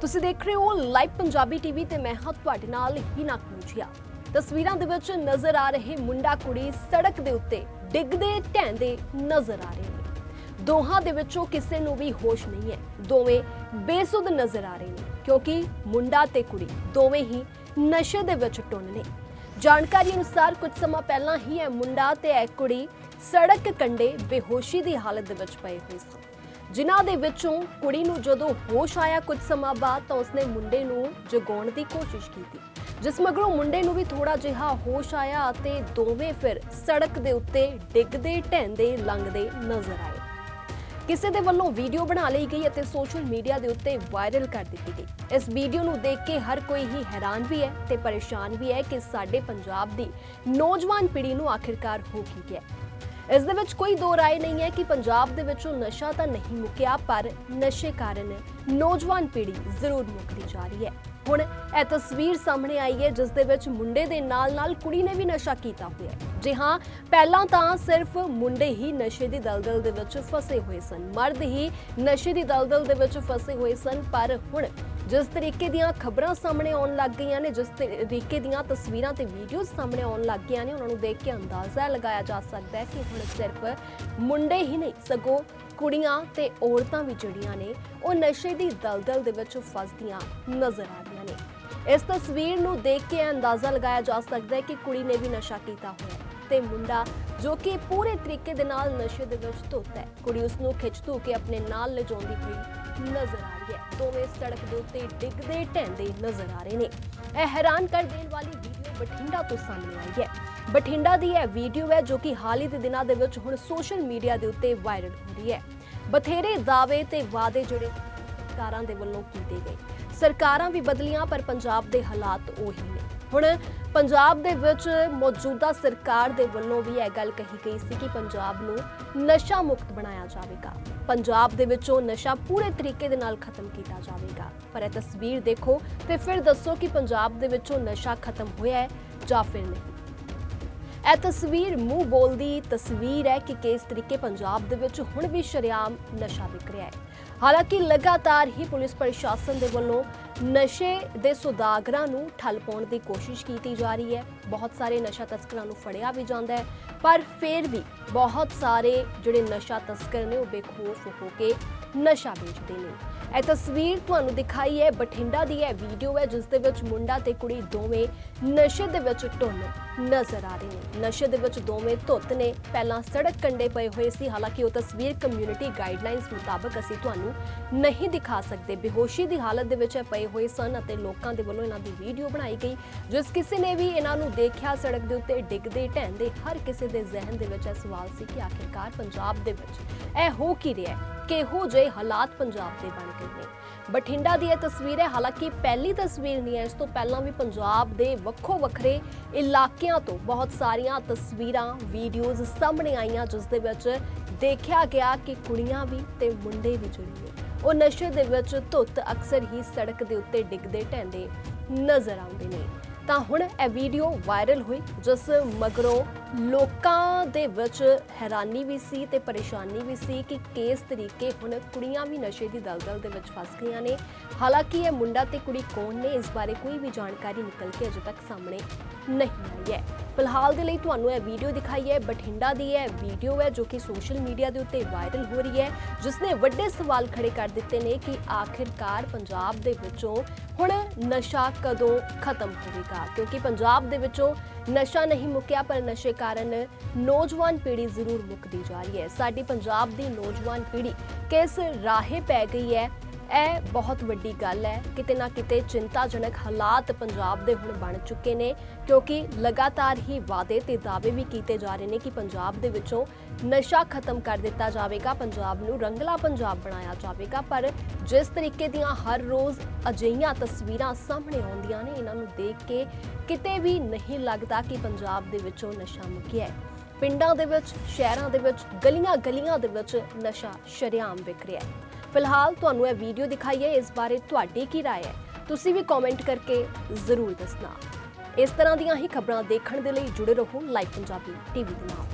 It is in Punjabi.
ਤੁਸੀਂ ਦੇਖ ਰਹੇ ਹੋ ਲਾਈਵ ਪੰਜਾਬੀ ਟੀਵੀ ਤੇ ਮੈਂ ਹਾਂ ਤੁਹਾਡੇ ਨਾਲ ਹੀ ਨਾ ਕਨੂਜੀਆ ਤਸਵੀਰਾਂ ਦੇ ਵਿੱਚ ਨਜ਼ਰ ਆ ਰਹੇ ਮੁੰਡਾ ਕੁੜੀ ਸੜਕ ਦੇ ਉੱਤੇ ਡਿੱਗਦੇ, ਢਹਿੰਦੇ ਨਜ਼ਰ ਆ ਰਹੇ ਨੇ। ਦੋਹਾਂ ਦੇ ਵਿੱਚੋਂ ਕਿਸੇ ਨੂੰ ਵੀ ਹੋਸ਼ ਨਹੀਂ ਹੈ। ਦੋਵੇਂ ਬੇਸੁੱਧ ਨਜ਼ਰ ਆ ਰਹੇ ਨੇ, ਕਿਉਂਕਿ ਮੁੰਡਾ ਤੇ ਕੁੜੀ ਦੋਵੇਂ ਹੀ ਨਸ਼ੇ ਦੇ ਵਿੱਚ ਟੁੰਨ ਨੇ। ਜਾਣਕਾਰੀ ਅਨੁਸਾਰ ਕੁਝ ਸਮਾਂ ਪਹਿਲਾਂ ਹੀ ਇਹ ਮੁੰਡਾ ਤੇ ਇਹ ਕੁੜੀ ਸੜਕ ਕੰਢੇ ਬੇਹੋਸ਼ੀ ਦੀ ਹਾਲਤ ਦੇ ਵਿੱਚ ਪਏ ਹੋਏ ਸਨ। ਜਿਨ੍ਹਾਂ ਦੇ ਵਿੱਚੋਂ ਕੁੜੀ ਨੂੰ ਜਦੋਂ ਹੋਸ਼ ਆਇਆ ਕੁਝ ਸਮਾਂ ਬਾਅਦ ਤਾਂ ਉਸਨੇ ਮੁੰਡੇ ਨੂੰ ਜਗਾਉਣ ਦੀ ਕੋਸ਼ਿਸ਼ ਕੀਤੀ, ਜਿਸ ਮਗਰੋਂ ਮੁੰਡੇ ਨੂੰ ਵੀ ਥੋੜਾ ਜਿਹਾ ਹੋਸ਼ ਆਇਆ ਅਤੇ ਦੋਵੇਂ ਫਿਰ ਸੜਕ ਦੇ ਉੱਤੇ ਡਿੱਗਦੇ, ਢਹਿੰਦੇ, ਲੰਘਦੇ ਨਜ਼ਰ ਆਏ। ਕਿਸੇ ਦੇ ਵੱਲੋਂ ਵੀਡੀਓ ਬਣਾ ਲਈ ਗਈ ਅਤੇ ਸੋਸ਼ਲ ਮੀਡੀਆ ਦੇ ਉੱਤੇ ਵਾਇਰਲ ਕਰ ਦਿੱਤੀ ਗਈ। ਇਸ ਵੀਡੀਓ ਨੂੰ ਦੇਖ ਕੇ ਹਰ ਕੋਈ ਹੀ ਹੈਰਾਨ ਵੀ ਹੈ ਤੇ ਪਰੇਸ਼ਾਨ ਵੀ ਹੈ ਕਿ ਸਾਡੇ ਪੰਜਾਬ ਦੀ ਨੌਜਵਾਨ ਪੀੜ੍ਹੀ ਨੂੰ ਆਖਿਰਕਾਰ ਹੋ ਕੀ ਗਿਆ। ਇਸ ਦੇ ਵਿੱਚ ਕੋਈ ਦੋ ਰਾਏ ਨਹੀਂ ਹੈ ਕਿ ਪੰਜਾਬ ਦੇ ਵਿੱਚੋਂ ਨਸ਼ਾ ਤਾਂ ਨਹੀਂ ਮੁੱਕਿਆ, ਪਰ ਨਸ਼ੇ ਕਾਰਨ ਨੌਜਵਾਨ ਪੀੜ੍ਹੀ ਜ਼ਰੂਰ ਮੁੱਕਦੀ ਜਾ ਰਹੀ ਹੈ। ਹੁਣ ਇਹ ਤਸਵੀਰ ਸਾਹਮਣੇ ਆਈ ਹੈ, ਜਿਸ ਦੇ ਵਿੱਚ ਮੁੰਡੇ ਦੇ ਨਾਲ-ਨਾਲ ਕੁੜੀ ਨੇ ਵੀ ਨਸ਼ਾ ਕੀਤਾ ਹੋਇਆ ਹੈ। ਜੀ ਹਾਂ, ਪਹਿਲਾਂ ਤਾਂ ਸਿਰਫ ਮੁੰਡੇ ਹੀ ਨਸ਼ੇ ਦੀ ਦਲਦਲ ਦੇ ਵਿੱਚ ਫਸੇ ਹੋਏ ਸਨ। ਮਰਦ ਹੀ ਨਸ਼ੇ ਦੀ ਦਲਦਲ ਦੇ ਵਿੱਚ ਫਸੇ ਹੋਏ ਸਨ, ਪਰ ਹੁਣ ਜਿਸ ਤਰੀਕੇ ਦੀਆਂ ਖਬਰਾਂ ਸਾਹਮਣੇ ਆਉਣ ਲੱਗ ਗਈਆਂ ਨੇ, ਜਿਸ ਤਰੀਕੇ ਦੀਆਂ ਤਸਵੀਰਾਂ ਤੇ ਵੀਡੀਓਜ਼ ਸਾਹਮਣੇ ਆਉਣ ਲੱਗ ਗਈਆਂ ਨੇ, ਉਹਨਾਂ ਨੂੰ ਦੇਖ ਕੇ ਅੰਦਾਜ਼ਾ ਲਗਾਇਆ ਜਾ ਸਕਦਾ ਹੈ ਕਿ ਹੁਣ ਸਿਰਫ ਮੁੰਡੇ ਹੀ ਨਹੀਂ, ਸਗੋਂ ਕੁੜੀਆਂ ਤੇ ਔਰਤਾਂ ਵੀ ਜਿਹੜੀਆਂ ਨੇ, ਉਹ ਨਸ਼ੇ ਦੀ ਦਲਦਲ ਦੇ ਵਿੱਚ ਫਸਦੀਆਂ ਨਜ਼ਰ ਆ ਰਹੀਆਂ ਨੇ। ਇਸ ਤਸਵੀਰ ਨੂੰ ਦੇਖ ਕੇ ਅੰਦਾਜ਼ਾ ਲਗਾਇਆ ਜਾ ਸਕਦਾ ਹੈ ਕਿ ਕੁੜੀ ਨੇ ਵੀ ਨਸ਼ਾ ਕੀਤਾ ਹੋਇਆ ਤੇ ਮੁੰਡਾ ਜੋ ਕਿ ਪੂਰੇ ਤਰੀਕੇ ਦੇ ਨਾਲ ਨਸ਼ੇ ਦੇ ਵਿੱਚ ਧੁੱਤ ਹੈ। ਕੁੜੀ ਉਸ ਨੂੰ ਖਿੱਚ ਧੂ ਕੇ ਆਪਣੇ ਨਾਲ ਲਿਜਾਉਂਦੀ ਹੋਈ ਨਜ਼ਰ ਆ ਰਹੀ ਹੈ। ਦੋਵੇਂ ਸੜਕ ਦੇ ਉੱਤੇ ਡਿੱਗਦੇ ਢਹਿੰਦੇ ਨਜ਼ਰ ਆ ਰਹੇ ਨੇ। ਇਹ ਹੈਰਾਨ ਕਰ ਦੇਣ ਵਾਲੀ ਵੀਡੀਓ ਬਠਿੰਡਾ ਤੋਂ ਸਾਹਮਣੇ ਆਈ ਹੈ। ਬਠਿੰਡਾ ਦੀ ਇਹ ਵੀਡੀਓ ਹੈ ਜੋ ਕਿ ਹਾਲ ਹੀ ਦੇ ਦਿਨਾਂ ਦੇ ਵਿੱਚ ਹੁਣ ਸੋਸ਼ਲ ਮੀਡੀਆ ਦੇ ਉੱਤੇ ਵਾਇਰਲ ਹੋ ਰਹੀ ਹੈ। ਬਥੇਰੇ ਦਾਅਵੇ ਤੇ ਵਾਅਦੇ ਜਿਹੜੇ ਸਰਕਾਰਾਂ ਦੇ ਵੱਲੋਂ ਕੀਤੇ ਗਏ। ਸਰਕਾਰਾਂ ਵੀ ਬਦਲੀਆਂ, ਪਰ ਪੰਜਾਬ ਦੇ ਹਾਲਾਤ ਉਹੀ ਨੇ। ਹੁਣ ਪੰਜਾਬ ਦੇ ਵਿੱਚ ਮੌਜੂਦਾ ਸਰਕਾਰ ਦੇ ਵੱਲੋਂ ਵੀ ਇਹ ਗੱਲ ਕਹੀ ਗਈ ਸੀ ਕਿ ਪੰਜਾਬ ਨੂੰ ਨਸ਼ਾ ਮੁਕਤ ਬਣਾਇਆ ਜਾਵੇਗਾ। ਪੰਜਾਬ ਦੇ ਵਿੱਚੋਂ ਨਸ਼ਾ ਪੂਰੇ ਤਰੀਕੇ ਦੇ ਨਾਲ ਖਤਮ ਕੀਤਾ ਜਾਵੇਗਾ। ਪਰ ਇਹ ਤਸਵੀਰ ਦੇਖੋ ਤੇ ਫਿਰ ਦੱਸੋ ਕਿ ਪੰਜਾਬ ਦੇ ਵਿੱਚੋਂ ਨਸ਼ਾ ਖਤਮ ਹੋਇਆ ਹੈ ਜਾਂ ਫਿਰ ਨਹੀਂ। ਇਹ ਤਸਵੀਰ ਮੂੰਹ ਬੋਲਦੀ ਤਸਵੀਰ ਹੈ ਕਿ ਕਿਸ ਤਰੀਕੇ ਪੰਜਾਬ ਦੇ ਵਿੱਚ ਹੁਣ ਵੀ ਸ਼ਰੇਆਮ ਨਸ਼ਾ ਵਿਕ ਰਿਹਾ ਹੈ। ਹਾਲਾਂਕਿ ਲਗਾਤਾਰ ਹੀ ਪੁਲਿਸ ਪ੍ਰਸ਼ਾਸਨ ਦੇ ਵੱਲੋਂ ਨਸ਼ੇ ਦੇ ਸੁਦਾਗਰਾਂ ਨੂੰ ਠੱਲ ਪਾਉਣ ਦੀ ਕੋਸ਼ਿਸ਼ ਕੀਤੀ ਜਾ ਰਹੀ ਹੈ। ਬਹੁਤ ਸਾਰੇ ਨਸ਼ਾ ਤਸਕਰਾਂ ਨੂੰ ਫੜਿਆ ਵੀ ਜਾਂਦਾ ਹੈ, ਪਰ ਫਿਰ ਵੀ ਬਹੁਤ ਸਾਰੇ ਜਿਹੜੇ ਨਸ਼ਾ ਤਸਕਰ ਨੇ ਉਹ ਬੇਖੌਫ ਹੋ ਕੇ ਨਸ਼ਾ ਵੇਚਦੇ ਨੇ। ਇਹ ਤਸਵੀਰ ਤੁਹਾਨੂੰ ਦਿਖਾਈ ਹੈ, ਬਠਿੰਡਾ ਦੀ ਇਹ ਵੀਡੀਓ ਹੈ, ਜਿਸ ਦੇ ਵਿੱਚ ਮੁੰਡਾ ਤੇ ਕੁੜੀ ਦੋਵੇਂ ਨਸ਼ੇ ਦੇ ਵਿੱਚ ਟੁੰਨ ਨਜ਼ਰ ਆ ਰਹੇ ਨੇ ਨਸ਼ੇ ਦੇ ਵਿੱਚ ਦੋਵੇਂ ਧੁੱਤ ਨੇ ਪਹਿਲਾਂ ਸੜਕ ਕੰਢੇ ਪਏ ਹੋਏ ਸੀ। ਹਾਲਾਂਕਿ ਉਹ ਤਸਵੀਰ ਕਮਿਊਨਿਟੀ ਗਾਈਡਲਾਈਨਸ ਮੁਤਾਬਕ ਅਸੀਂ ਤੁਹਾਨੂੰ ਨਹੀਂ ਦਿਖਾ ਸਕਦੇ। ਬੇਹੋਸ਼ੀ ਦੀ ਹਾਲਤ ਦੇ ਵਿੱਚ ਇਹ ਪਏ ਹੋਏ ਸਨ ਅਤੇ ਲੋਕਾਂ ਦੇ ਵੱਲੋਂ ਇਹਨਾਂ ਦੀ ਵੀਡੀਓ ਬਣਾਈ ਗਈ, ਜਿਸ ਕਿਸੇ ਨੇ ਵੀ ਇਹਨਾਂ ਨੂੰ ਦੇਖਿਆ। ਸੜਕ ਦੇ ਉੱਤੇ ਡਿੱਗਦੇ, ਢਹਿੰਦੇ ਹਰ ਕਿਸੇ ਦੇ ਜ਼ਿਹਨ ਦੇ ਵਿੱਚ ਇਹ ਸਵਾਲ ਸੀ ਕਿ ਆਖਿਰਕਾਰ ਪੰਜਾਬ ਦੇ ਵਿੱਚ ਇਹ ਹੋ ਕੀ ਰਿਹਾ ਹੈ? ਕਿਹੋ ਜਿਹੇ ਹਾਲਾਤ ਪੰਜਾਬ ਦੇ ਬਣ ਗਏ ਨੇ? ਬਠਿੰਡਾ ਦੀ ਇਹ ਤਸਵੀਰ ਹੈ ਹਾਲਾਂਕਿ ਪਹਿਲੀ ਤਸਵੀਰ ਨਹੀਂ ਹੈ, ਇਸ ਤੋਂ ਪਹਿਲਾਂ ਵੀ ਪੰਜਾਬ ਦੇ ਵੱਖੋ ਵੱਖਰੇ ਇਲਾਕਿਆਂ ਤੋਂ ਬਹੁਤ ਸਾਰੀਆਂ ਤਸਵੀਰਾਂ, ਵੀਡੀਓਜ਼ ਸਾਹਮਣੇ ਆਈਆਂ, ਜਿਸ ਦੇ ਵਿੱਚ ਦੇਖਿਆ ਗਿਆ ਕਿ ਕੁੜੀਆਂ ਵੀ ਤੇ ਮੁੰਡੇ ਵੀ ਜਿਹੜੇ ਨੇ। ਉਹ ਨਸ਼ੇ ਦੇ ਵਿੱਚ ਧੁੱਤ ਅਕਸਰ ਹੀ ਸੜਕ ਦੇ ਉੱਤੇ ਡਿੱਗਦੇ ਢਹਿੰਦੇ ਨਜ਼ਰ ਆਉਂਦੇ ਨੇ। ਤਾਂ ਹੁਣ ਇਹ ਵੀਡੀਓ ਵਾਇਰਲ ਹੋਈ, ਜਿਸ ਮਗਰੋਂ ਲੋਕਾਂ ਦੇ ਵਿੱਚ ਹੈਰਾਨੀ ਵੀ ਸੀ ਤੇ ਪਰੇਸ਼ਾਨੀ ਵੀ ਸੀ ਕਿ ਕਿਸ ਤਰੀਕੇ ਹੁਣ ਕੁੜੀਆਂ ਵੀ ਨਸ਼ੇ ਦੀ ਦਲਦਲ ਦੇ ਵਿੱਚ ਫਸ ਗਈਆਂ ਨੇ। ਹਾਲਾਂਕਿ ਇਹ ਮੁੰਡਾ ਤੇ ਕੁੜੀ ਕੌਣ ਨੇ, ਇਸ ਬਾਰੇ ਕੋਈ ਵੀ ਜਾਣਕਾਰੀ ਨਿਕਲ ਕੇ ਅਜੇ ਤੱਕ ਸਾਹਮਣੇ ਨਹੀਂ ਆਈ ਹੈ। ਫਿਲਹਾਲ ਦੇ ਲਈ ਤੁਹਾਨੂੰ ਇਹ ਵੀਡੀਓ ਦਿਖਾਈ ਹੈ। ਬਠਿੰਡਾ ਦੀ ਇਹ ਵੀਡੀਓ ਹੈ ਜੋ ਕਿ ਸੋਸ਼ਲ ਮੀਡੀਆ ਦੇ ਉੱਤੇ ਵਾਇਰਲ ਹੋ ਰਹੀ ਹੈ ਜਿਸ ਨੇ ਵੱਡੇ ਸਵਾਲ ਖੜੇ ਕਰ ਦਿੱਤੇ ਨੇ ਕਿ ਆਖਿਰਕਾਰ ਪੰਜਾਬ ਦੇ ਵਿੱਚੋਂ ਹੁਣ ਨਸ਼ਾ ਕਦੋਂ ਖਤਮ ਹੋਵੇਗਾ। ਕਿਉਂਕਿ ਪੰਜਾਬ ਦੇ ਵਿੱਚੋਂ ਨਸ਼ਾ ਨਹੀਂ ਮੁੱਕਿਆ, ਪਰ ਨਸ਼ੇ ਕਾਰਨ ਨੌਜਵਾਨ ਪੀੜ੍ਹੀ ਜ਼ਰੂਰ ਮੁੱਕਦੀ ਜਾ ਰਹੀ ਹੈ। ਸਾਡੀ ਪੰਜਾਬ ਦੀ ਨੌਜਵਾਨ ਪੀੜ੍ਹੀ ਕਿਸ ਰਾਹੇ ਪੈ ਗਈ ਹੈ? ਇਹ ਬਹੁਤ ਵੱਡੀ ਗੱਲ ਹੈ। ਕਿਤੇ ਨਾ ਕਿਤੇ ਚਿੰਤਾਜਨਕ ਹਾਲਾਤ ਪੰਜਾਬ ਦੇ ਹੁਣ ਬਣ ਚੁੱਕੇ ਨੇ, ਕਿਉਂਕਿ ਲਗਾਤਾਰ ਹੀ ਵਾਅਦੇ ਤੇ ਦਾਅਵੇ ਵੀ ਕੀਤੇ ਜਾ ਰਹੇ ਨੇ ਕਿ ਪੰਜਾਬ ਦੇ ਵਿੱਚੋਂ ਨਸ਼ਾ ਖਤਮ ਕਰ ਦਿੱਤਾ ਜਾਵੇਗਾ, ਪੰਜਾਬ ਨੂੰ ਰੰਗਲਾ ਪੰਜਾਬ ਬਣਾਇਆ ਜਾਵੇਗਾ। ਪਰ ਜਿਸ ਤਰੀਕੇ ਦੀਆਂ ਹਰ ਰੋਜ਼ ਅਜਿਹੀਆਂ ਤਸਵੀਰਾਂ ਸਾਹਮਣੇ ਆਉਂਦੀਆਂ ਨੇ, ਇਹਨਾਂ ਨੂੰ ਦੇਖ ਕੇ ਕਿਤੇ ਵੀ ਨਹੀਂ ਲੱਗਦਾ ਕਿ ਪੰਜਾਬ ਦੇ ਵਿੱਚੋਂ ਨਸ਼ਾ ਮੁੱਕਿਆ ਹੈ। ਪਿੰਡਾਂ ਦੇ ਵਿੱਚ, ਸ਼ਹਿਰਾਂ ਦੇ ਵਿੱਚ ਗਲੀਆਂ ਗਲੀਆਂ ਦੇ ਵਿੱਚ ਨਸ਼ਾ ਸ਼ਰੇਆਮ ਵਿਕ ਰਿਹਾ ਹੈ। ਫਿਲਹਾਲ ਤੁਹਾਨੂੰ ਇਹ ਵੀਡੀਓ ਦਿਖਾਈ ਹੈ ਇਸ ਬਾਰੇ ਤੁਹਾਡੀ ਕੀ رائے ਹੈ ਤੁਸੀਂ ਵੀ ਕਮੈਂਟ ਕਰਕੇ ਜ਼ਰੂਰ ਦੱਸਣਾ ਇਸ ਤਰ੍ਹਾਂ ਦੀਆਂ ਹੀ ਖਬਰਾਂ ਦੇਖਣ ਦੇ ਲਈ ਜੁੜੇ ਰਹੋ ਲਾਈਵ ਪੰਜਾਬੀ ਟੀਵੀ ਦੇ ਨਾਲ